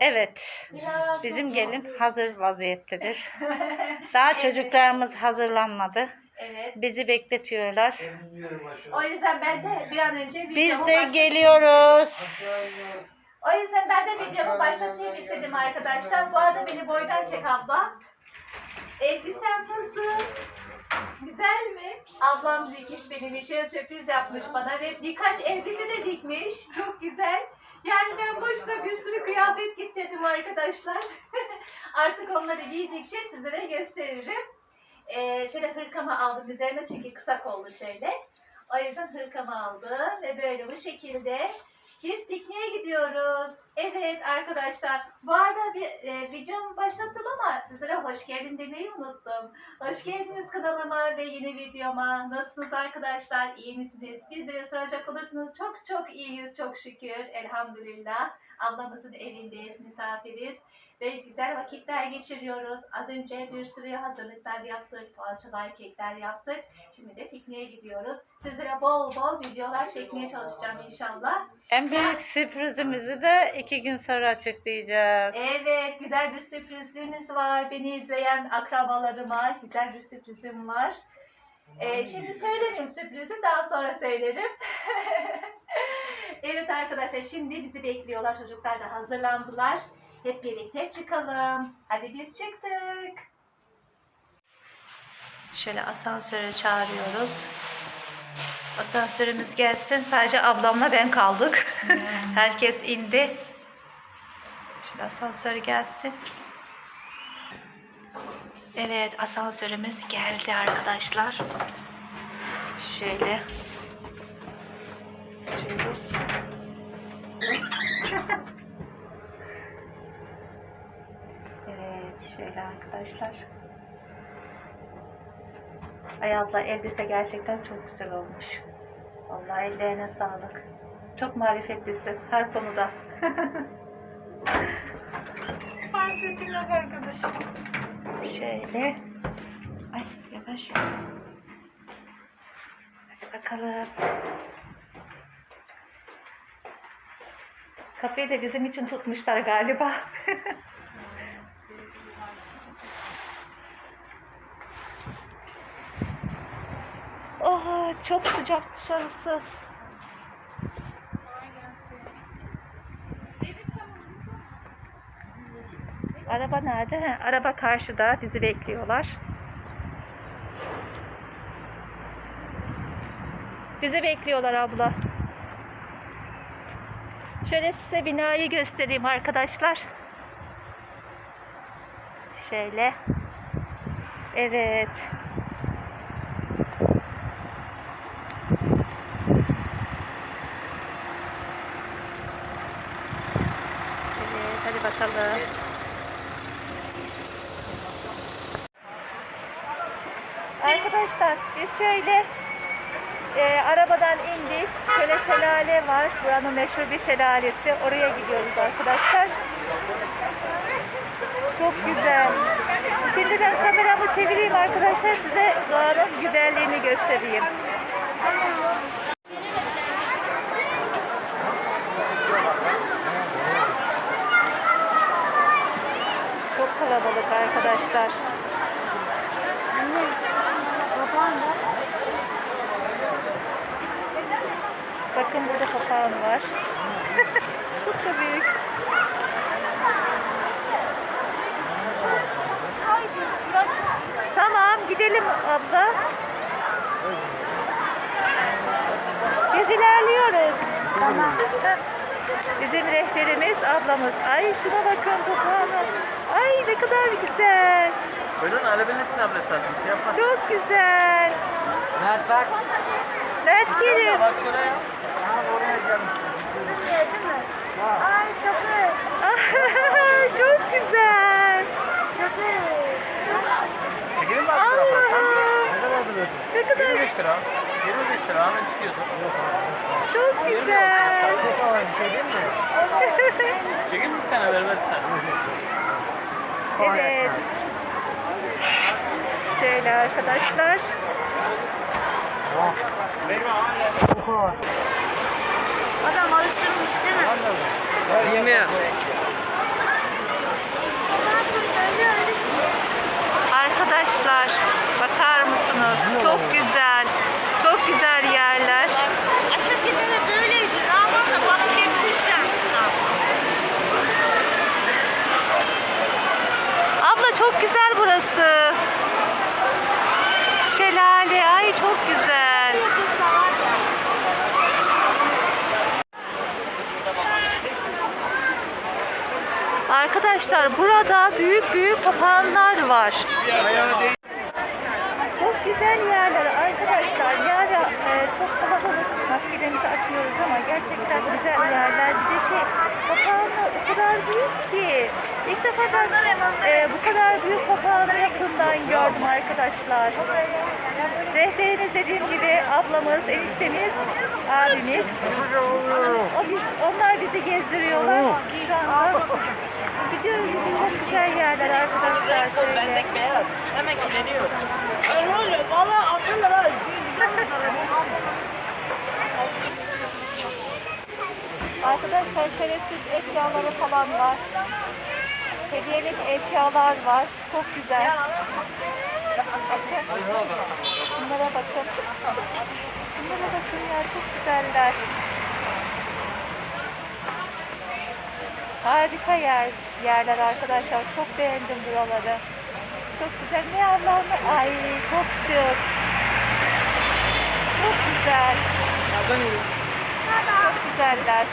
Evet. Bizim gelin hazır vaziyettedir. Daha çocuklarımız hazırlanmadı. Evet. Bizi bekletiyorlar. O yüzden ben de bir an önce videomu Biz de geliyoruz. O yüzden ben de videomu başlatayım istedim arkadaşlar. Bu arada beni boydan çek abla. Elbisem nasıl? Güzel mi? Ablam dikmiş benim için sürpriz yapmış bana ve birkaç elbise de dikmiş. Çok güzel. Yani ben boşuna bir sürü kıyafet getirdim arkadaşlar. Artık onları giydikçe sizlere gösteririm. Ee, şöyle hırkamı aldım üzerine çünkü kısa kollu şöyle. O yüzden hırkamı aldım ve böyle bu şekilde biz pikniğe gidiyoruz. Evet arkadaşlar. Bu arada bir e, videomu başlattım ama sizlere hoş geldin demeyi unuttum. Hoş geldiniz kanalıma ve yeni videoma. Nasılsınız arkadaşlar? İyi misiniz? Bizlere soracak olursanız çok çok iyiyiz çok şükür. Elhamdülillah. Ablamızın evindeyiz, misafiriz. Ve güzel vakitler geçiriyoruz. Az önce bir sürü hazırlıklar yaptık. Poğaçalar, kekler yaptık. Şimdi de pikniğe gidiyoruz. Sizlere bol bol videolar çekmeye çalışacağım inşallah. En büyük sürprizimizi de iki gün sonra açıklayacağız. Evet, güzel bir sürprizimiz var. Beni izleyen akrabalarıma güzel bir sürprizim var. Ee, şimdi söylemeyeyim sürprizi, daha sonra söylerim. evet arkadaşlar, şimdi bizi bekliyorlar. Çocuklar da hazırlandılar. Hep birlikte çıkalım. Hadi biz çıktık. Şöyle asansöre çağırıyoruz. Asansörümüz gelsin. Sadece ablamla ben kaldık. Herkes indi. Şöyle asansör gelsin. Evet asansörümüz geldi arkadaşlar. Şöyle. Sürüyoruz. evet şöyle arkadaşlar. Ay abla elbise gerçekten çok güzel olmuş. Vallahi ellerine sağlık. Çok marifetlisin her konuda. Yok arkadaşım. Şöyle. Ay yavaş. Hadi bakalım. Kapıyı da bizim için tutmuşlar galiba. oh çok sıcak dışarısı. Araba nerede? He, araba karşıda. Bizi bekliyorlar. Bizi bekliyorlar abla. Şöyle size binayı göstereyim arkadaşlar. Şöyle. Evet hadi bakalım. Arkadaşlar biz şöyle e, arabadan indik. Şöyle şelale var. Buranın meşhur bir şelalesi. Oraya gidiyoruz arkadaşlar. Çok güzel. Şimdi ben kameramı çevireyim arkadaşlar. Size doğanın güzelliğini göstereyim. Çok kalabalık arkadaşlar. Bakın burada papağan var. Çok da büyük. Tamam gidelim abla. Biz ilerliyoruz. Tamam. Bizim rehberimiz ablamız. Ay şuna bakın papağana. Ay ne kadar güzel. Buyurun alabilirsin abla sen. Bir şey yapma. Çok güzel. Mert bak. Mert gelin. Bak şuraya. Ay çok iyi. Çok güzel. Çok iyi. Çekelim mi? Allah'ım. Ne kadar alıyorsun? Ne kadar 25 lira. 25 lira hemen çıkıyorsun. çok güzel. Çok havalı bir şey değil mi? Çekin bir tane vermez sen. evet. Şöyle arkadaşlar. Adam alıştırmış değil mi? Bilmiyorum. Arkadaşlar bakar mısınız? Çok güzel. Arkadaşlar burada büyük büyük papağanlar var. Çok güzel yerler arkadaşlar. Yani e, çok kalabalık. Maskelerimizi açıyoruz ama gerçekten güzel yerler. Bir de şey papağanlar o kadar büyük ki. İlk defa ben e, bu kadar büyük papağanı yakından gördüm arkadaşlar. Rehberimiz dediğim gibi ablamız, eniştemiz, abimiz. Onlar bizi gezdiriyorlar. Şu anda gidiyoruz için çok güzel yerler arkadaşlar. Şöyle. beyaz. Hemen kileniyor. Arkadaşlar şöyle süs eşyaları falan var. Hediyelik eşyalar var. Çok güzel. Bakın. Bunlara bakın. Bunlara bakın ya çok güzeller. Harika yer, yerler arkadaşlar. Çok beğendim buraları. Çok güzel. Ne Allah'ım? Ay çok şık. Çok güzel. Çok güzeller.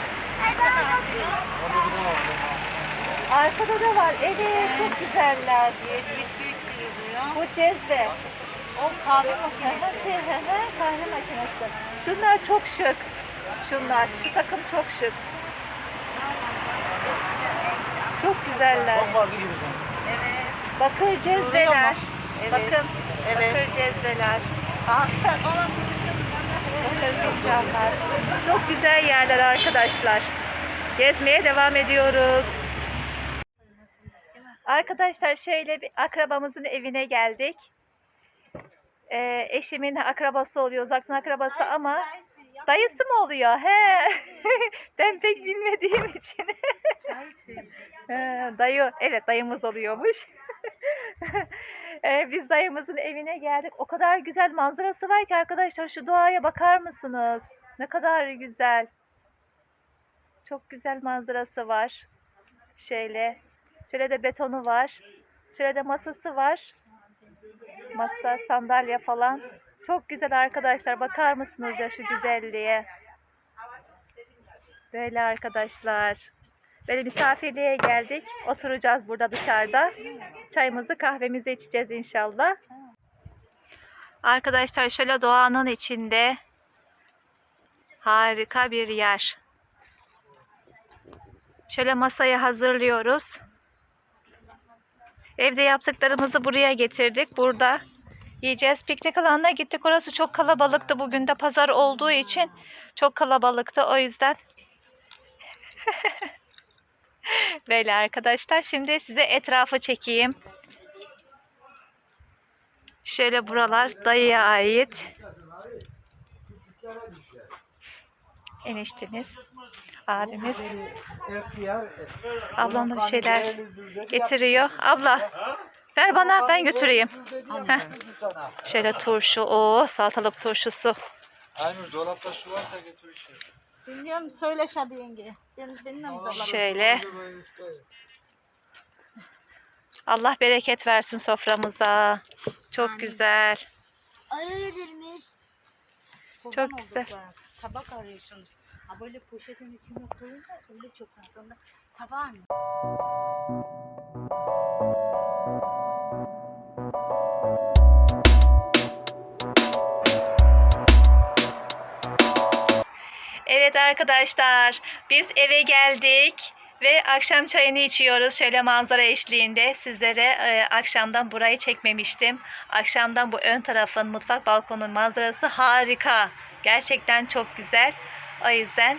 Arkada da var. Evet çok güzeller. Bu cezve. O kahve makinesi. Şey, kahve makinesi. Şunlar çok şık. Şunlar. Şu takım çok şık. Güzeller. Bakır cezveler. Bakın. Bakır cezveler. Bakır fincanlar. Çok güzel yerler arkadaşlar. Gezmeye devam ediyoruz. Arkadaşlar şöyle bir akrabamızın evine geldik. Ee, eşimin akrabası oluyor, uzaktan akrabası ama dayısı mı oluyor? He. ben pek bilmediğim için. Dayı, evet dayımız oluyormuş. Ee, biz dayımızın evine geldik. O kadar güzel manzarası var ki arkadaşlar şu doğaya bakar mısınız? Ne kadar güzel. Çok güzel manzarası var. Şöyle. Şöyle de betonu var. Şöyle de masası var. Masa, sandalye falan. Çok güzel arkadaşlar. Bakar mısınız ya şu güzelliğe? Böyle arkadaşlar. Böyle misafirliğe geldik. Oturacağız burada dışarıda. Çayımızı kahvemizi içeceğiz inşallah. Arkadaşlar şöyle doğanın içinde harika bir yer. Şöyle masayı hazırlıyoruz. Evde yaptıklarımızı buraya getirdik. Burada yiyeceğiz. Piknik alanına gittik. Orası çok kalabalıktı. Bugün de pazar olduğu için çok kalabalıktı. O yüzden Böyle arkadaşlar. Şimdi size etrafı çekeyim. Şöyle buralar dayıya ait. Eniştemiz, abimiz. Ablam da bir şeyler getiriyor. Abla ver bana ben götüreyim. Heh. Şöyle turşu, o salatalık turşusu. Aynur dolapta su varsa getir işte. Bilmiyorum söyle Şadi yenge. Ben bilmem Şöyle. Allah bereket versin soframıza. Çok güzel. Arı edilmiş. Çok güzel. Tabak arıyorsunuz. Ha böyle poşetin içine koyunca öyle çok sonra tabağın Evet arkadaşlar, biz eve geldik ve akşam çayını içiyoruz şöyle manzara eşliğinde. Sizlere e, akşamdan burayı çekmemiştim. Akşamdan bu ön tarafın mutfak balkonun manzarası harika. Gerçekten çok güzel. O yüzden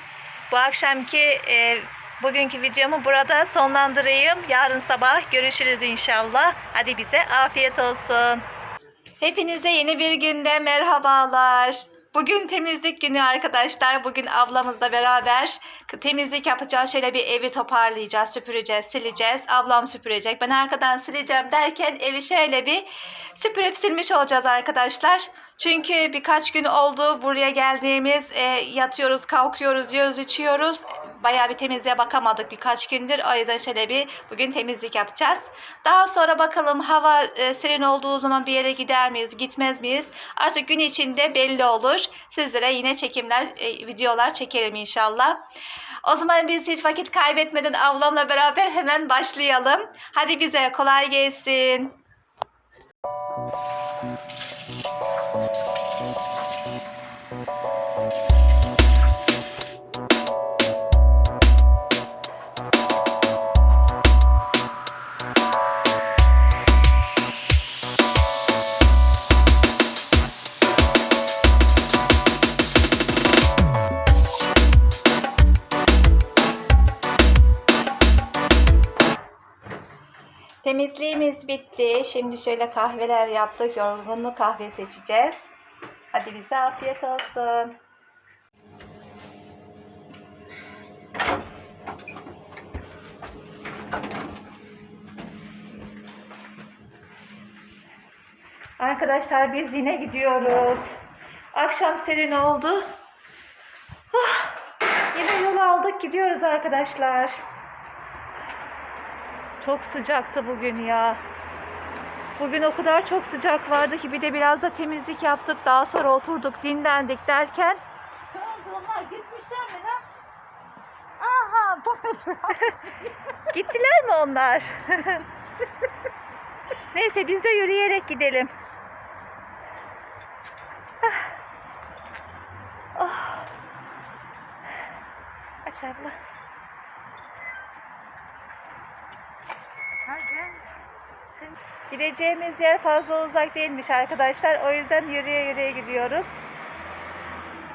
bu akşamki e, bugünkü videomu burada sonlandırayım. Yarın sabah görüşürüz inşallah. Hadi bize afiyet olsun. Hepinize yeni bir günde merhabalar. Bugün temizlik günü arkadaşlar. Bugün ablamızla beraber temizlik yapacağız. Şöyle bir evi toparlayacağız, süpüreceğiz, sileceğiz. Ablam süpürecek. Ben arkadan sileceğim derken evi şöyle bir süpürüp silmiş olacağız arkadaşlar. Çünkü birkaç gün oldu buraya geldiğimiz e, yatıyoruz, kalkıyoruz, yiyoruz, içiyoruz. Bayağı bir temizliğe bakamadık birkaç gündür. O yüzden şöyle bir bugün temizlik yapacağız. Daha sonra bakalım hava e, serin olduğu zaman bir yere gider miyiz, gitmez miyiz? Artık gün içinde belli olur. Sizlere yine çekimler, e, videolar çekerim inşallah. O zaman biz hiç vakit kaybetmeden ablamla beraber hemen başlayalım. Hadi bize kolay gelsin. Temizliğimiz bitti. Şimdi şöyle kahveler yaptık. Yorgunluk kahve seçeceğiz. Hadi bize afiyet olsun. Arkadaşlar biz yine gidiyoruz. Akşam serin oldu. Ah, yine yol aldık gidiyoruz arkadaşlar. Çok sıcaktı bugün ya. Bugün o kadar çok sıcak vardı ki bir de biraz da temizlik yaptık. Daha sonra oturduk dinlendik derken. Onlar gitmişler mi lan? Aha Gittiler mi onlar? Neyse biz de yürüyerek gidelim. Ah. Oh. Aç abla. Hadi. Gideceğimiz yer fazla uzak değilmiş arkadaşlar. O yüzden yürüye yürüye gidiyoruz.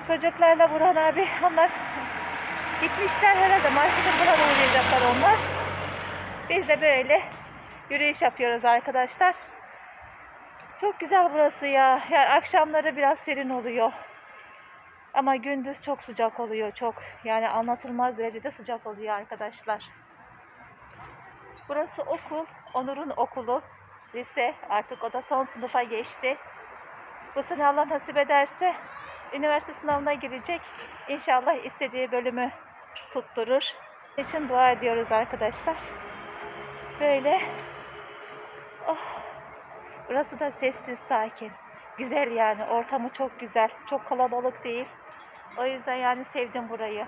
Çocuklarla Burhan abi onlar gitmişler herhalde. Markete Burhan uğrayacaklar onlar. Biz de böyle yürüyüş yapıyoruz arkadaşlar. Çok güzel burası ya. Yani akşamları biraz serin oluyor. Ama gündüz çok sıcak oluyor çok. Yani anlatılmaz derecede sıcak oluyor arkadaşlar. Burası okul. Onur'un okulu. Lise. Artık o da son sınıfa geçti. Bu sene Allah nasip ederse üniversite sınavına girecek. İnşallah istediği bölümü tutturur. için dua ediyoruz arkadaşlar. Böyle. Oh. Burası da sessiz, sakin. Güzel yani. Ortamı çok güzel. Çok kalabalık değil. O yüzden yani sevdim burayı.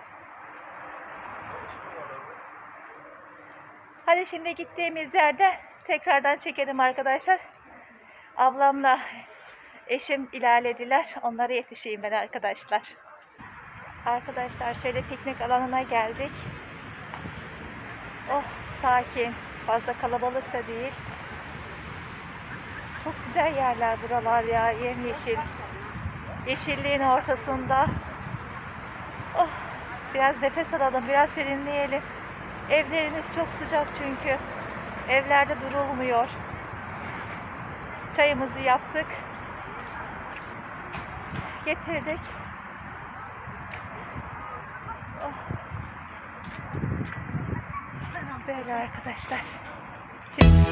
Hadi şimdi gittiğimiz yerde tekrardan çekelim arkadaşlar. Ablamla eşim ilerlediler. Onlara yetişeyim ben arkadaşlar. Arkadaşlar şöyle piknik alanına geldik. Oh sakin. Fazla kalabalık da değil. Çok güzel yerler buralar ya. Yemyeşil. Yeşilliğin ortasında. Oh biraz nefes alalım. Biraz serinleyelim. Evlerimiz çok sıcak çünkü. Evlerde durulmuyor. Çayımızı yaptık. Getirdik. Oh. Böyle arkadaşlar. Şimdi...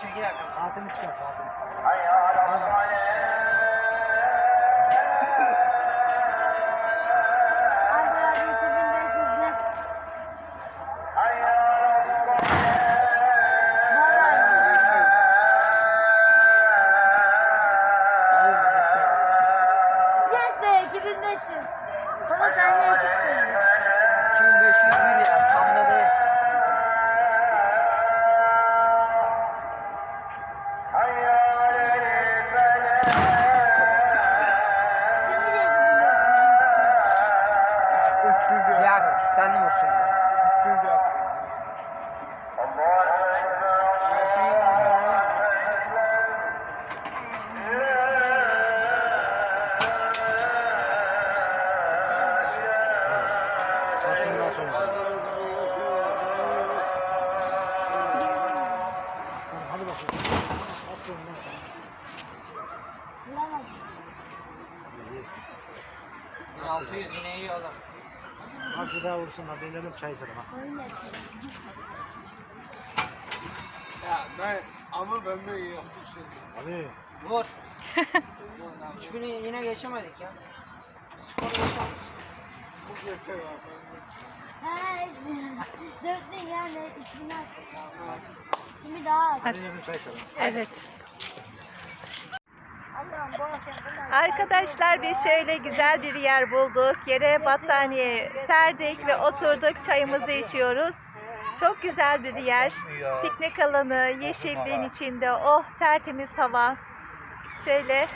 Çekil arkadaşlar. Saatini çıkar saatini. Hayır, hayır, hayır. Daha vursunlar dönelim çay içelim ha. Da. Ya ben ama ben de yapmışım. Hadi. Vur. 3000'i yine geçemedik ya. Skoru geçemedik. Bu yeter ya. He, 4000 yani 3000 az. Şimdi daha az. Hadi dönelim çay içelim. Evet. Allah'ım bu akşam bunlar. Arkadaşlar biz şöyle güzel bir yer bulduk. Yere battaniye serdik ve oturduk çayımızı içiyoruz. Çok güzel bir yer. Piknik alanı, yeşilliğin içinde. Oh tertemiz hava. Şöyle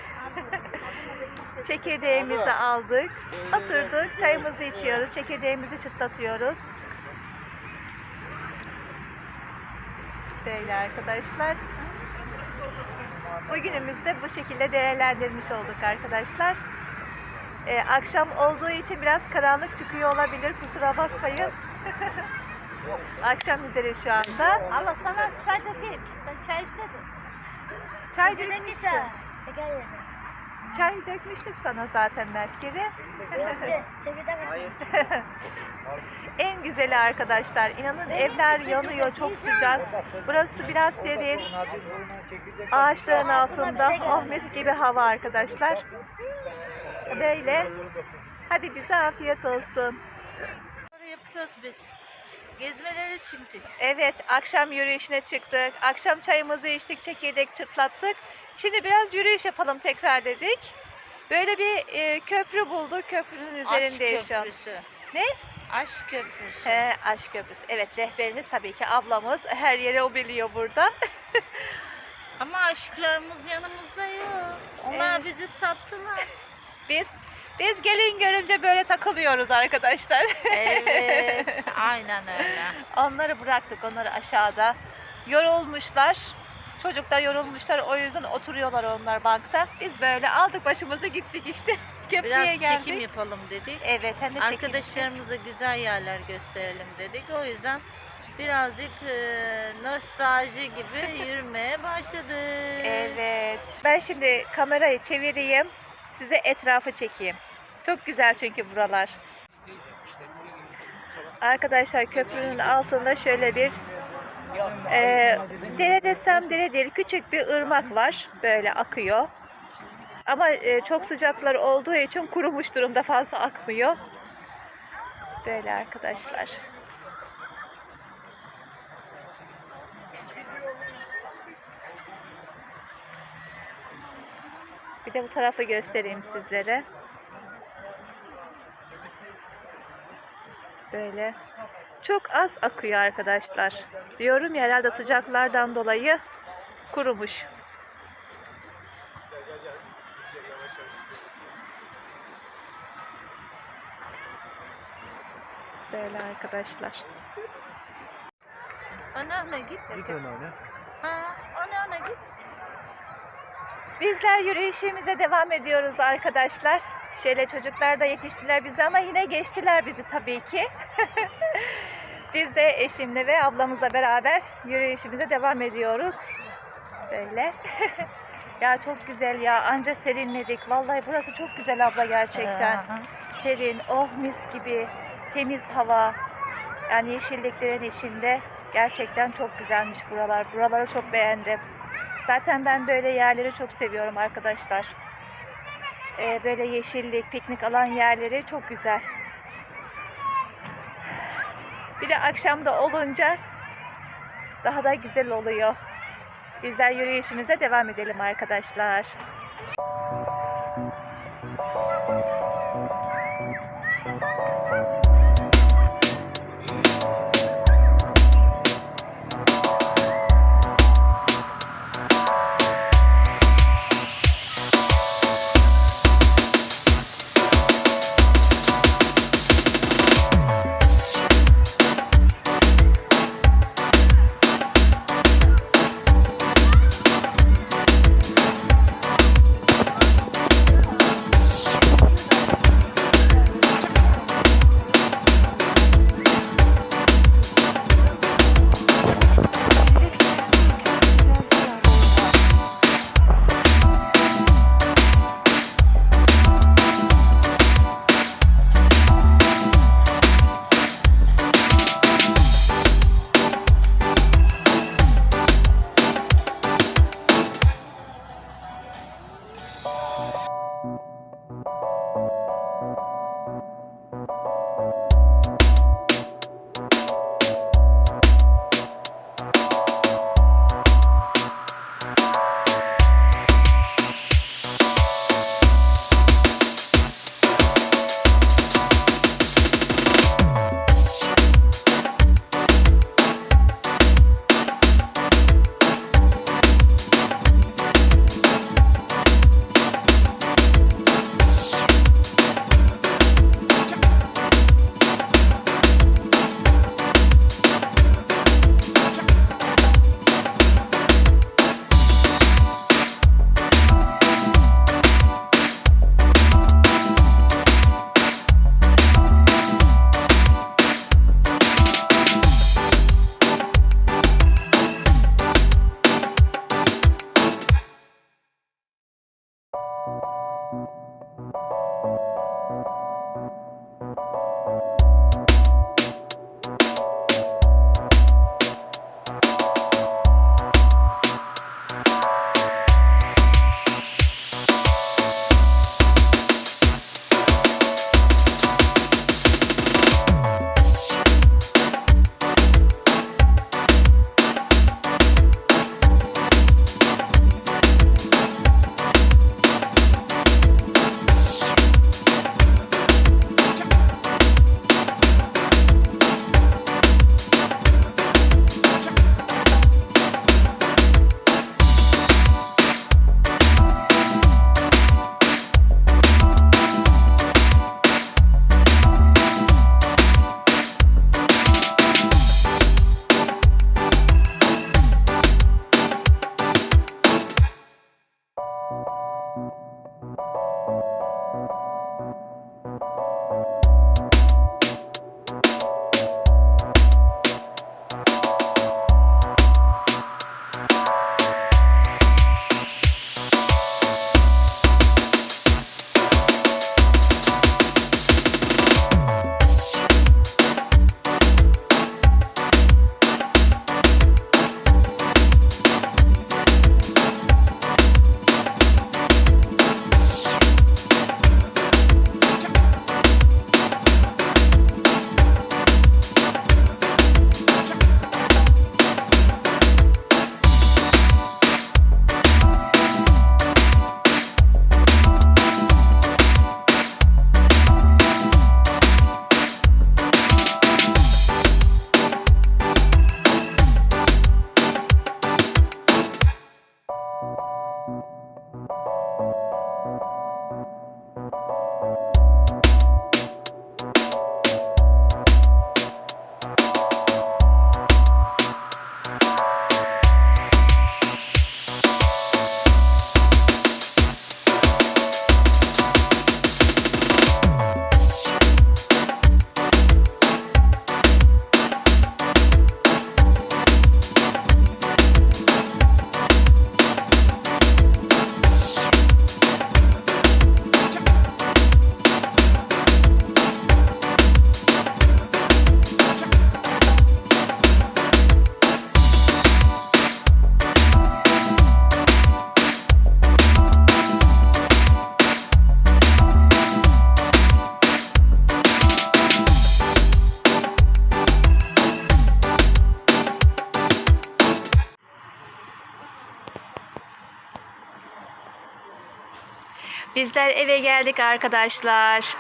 çekirdeğimizi aldık. Oturduk çayımızı içiyoruz. Çekirdeğimizi çıtlatıyoruz. Böyle arkadaşlar. Bugünümüzü de bu şekilde değerlendirmiş olduk arkadaşlar. Ee, akşam olduğu için biraz karanlık çıkıyor olabilir. Kusura bakmayın. akşam üzeri şu anda. Allah sana çay dökeyim. Sen çay istedin. Çay dökmüştük. çay? Şeker yerine. Çay dökmüştük sana zaten mi? en güzeli arkadaşlar. İnanın evler yanıyor çok sıcak. Burası biraz serin. Ağaçların altında oh mis gibi hava arkadaşlar. Böyle. Hadi bize afiyet olsun. Yapıyoruz biz. Gezmeleri çıktık. Evet, akşam yürüyüşüne çıktık. Akşam çayımızı içtik, çekirdek çıtlattık. Şimdi biraz yürüyüş yapalım tekrar dedik. Böyle bir e, köprü bulduk. Köprünün Aşk üzerindeyiz şu an. köprüsü. Ne? Aşk köprüsü. He, aşk köprüsü. Evet, rehberimiz tabii ki ablamız. Her yere o biliyor burada. Ama aşklarımız yanımızda yok. Onlar Evet. bizi sattılar. Biz biz gelin görünce böyle takılıyoruz arkadaşlar. Evet. aynen öyle. Onları bıraktık, onları aşağıda. Yorulmuşlar. Çocuklar yorulmuşlar, o yüzden oturuyorlar onlar bankta. Biz böyle aldık başımızı gittik işte. Köprüye Biraz geldik. çekim yapalım dedik. Evet, hem de çekim. Arkadaşlarımıza güzel yerler gösterelim dedik. O yüzden birazcık e, nostalji gibi yürümeye başladık. Evet. Ben şimdi kamerayı çevireyim. Size etrafı çekeyim. Çok güzel çünkü buralar. Arkadaşlar köprünün altında şöyle bir e, dere desem dere değil küçük bir ırmak var. Böyle akıyor. Ama e, çok sıcaklar olduğu için kurumuş durumda fazla akmıyor. Böyle arkadaşlar. Bir de bu tarafı göstereyim sizlere. Böyle. Çok az akıyor arkadaşlar. Diyorum ya herhalde sıcaklardan dolayı kurumuş. Böyle arkadaşlar. Öne git. Git öne. Ha, öne git. Bizler yürüyüşümüze devam ediyoruz arkadaşlar. Şöyle çocuklar da yetiştiler bizi ama yine geçtiler bizi tabii ki. Biz de eşimle ve ablamızla beraber yürüyüşümüze devam ediyoruz. Böyle. ya çok güzel ya. Anca serinledik. Vallahi burası çok güzel abla gerçekten. Serin, oh mis gibi. Temiz hava. Yani yeşilliklerin içinde. Gerçekten çok güzelmiş buralar. Buraları çok beğendim. Zaten ben böyle yerleri çok seviyorum arkadaşlar. Ee, böyle yeşillik, piknik alan yerleri çok güzel. Bir de akşamda olunca daha da güzel oluyor. Bizler yürüyüşümüze devam edelim arkadaşlar. Bizler eve geldik arkadaşlar.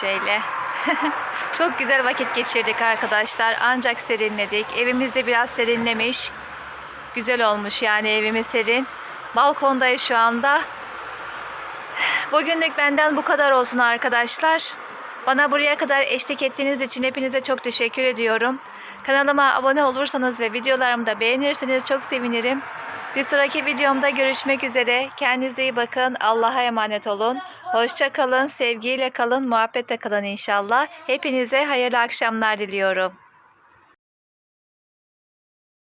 Şöyle. Çok güzel vakit geçirdik arkadaşlar. Ancak serinledik. Evimizde biraz serinlemiş. Güzel olmuş yani evimiz serin. Balkondayız şu anda. Bugünlük benden bu kadar olsun arkadaşlar. Bana buraya kadar eşlik ettiğiniz için hepinize çok teşekkür ediyorum. Kanalıma abone olursanız ve videolarımı da beğenirseniz çok sevinirim. Bir sonraki videomda görüşmek üzere. Kendinize iyi bakın. Allah'a emanet olun. Hoşça kalın, sevgiyle kalın, muhabbetle kalın inşallah. Hepinize hayırlı akşamlar diliyorum.